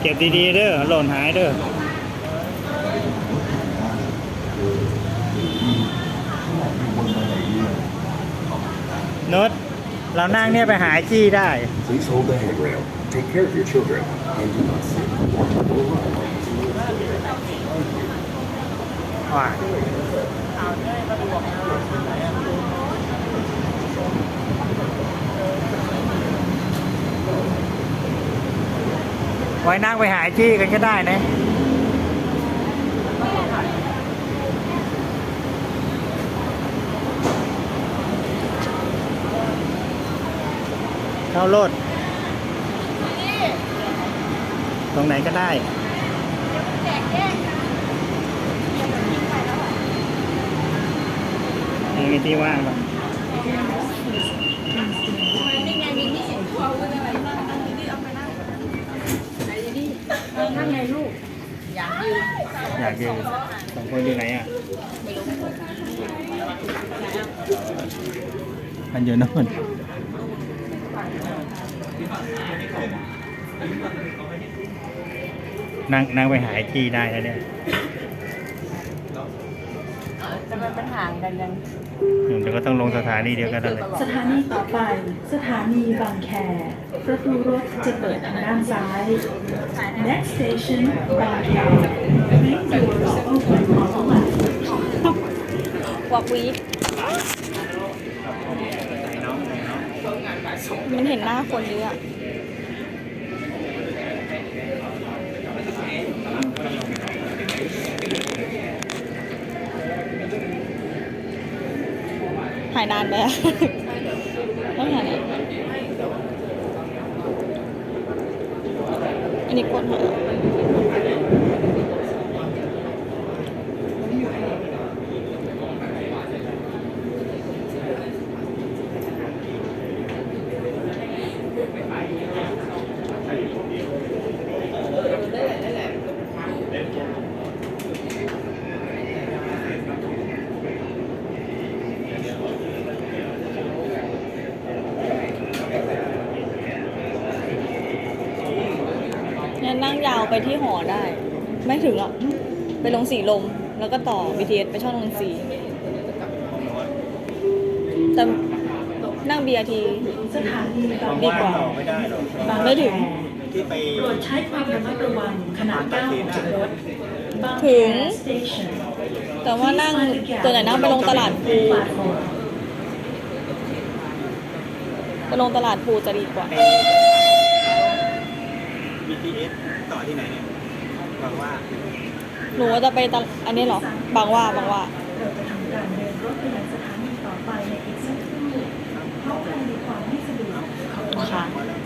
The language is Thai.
เก็บดีๆเด้อหล่นหายเด้อนุชเรานั่งเนี่ยไปหาไอ้จี้ได้ Please hold the handrail. Take care of your children and do not sit or roll up. ว่า ไว้นั่งไปหาไอ้จี้กันก็ได้นะเข้ารถตรงไหนก็ได้มีที่ว่างปะนั่งไงลูก อยากยืนสองคนอยู่ไหนอะมันอยู่โน่นนั่งนั่งไปหายที่ได้แล้วเนี่ย ห่างกันยังอืมเดี๋ยวก็ต้องลงสถานีเดียวกันนั่นเลยสถานีต่อไป สถานีบางแค ประตูรถจะเปิดทางด้านซ้าย Next station บางแค Main doors open on the left วักวีดมันเห็นหน้าคนเยอะอะ หายนานไหมอะต้องถ่ายอันนี้กดหา เนี่ยนั่งยาวไปที่หอได้ ไม่ถึงหรอกไปลงสีลม แล้วก็ต่อ BTS ไปช่องลงสี แต่นั่ง BRT สถานีบางดีแคกว่าไม่ได้หรอกบางไม่ถึแคงที่ไปโปรดใช้ความระมัดระวังขณะก้าวออกจากรถบางแค ถึง Station แต่ว่านั่งตัวไหนนั่งไปลงตลาดภู Platform ไปลงตลาดภูจะดีกว่า BTS ต่อที่ไหนเนี่ยบอกว่าหนูว่าจะไปตลอันนี้เหรอบางว่าบางว่า เราจะทำการเดินรถไปยังสถานีต่อไปในอีกสักครู่เพราะการมีความไม่สะดวกขอบคุณค่ะค่ะ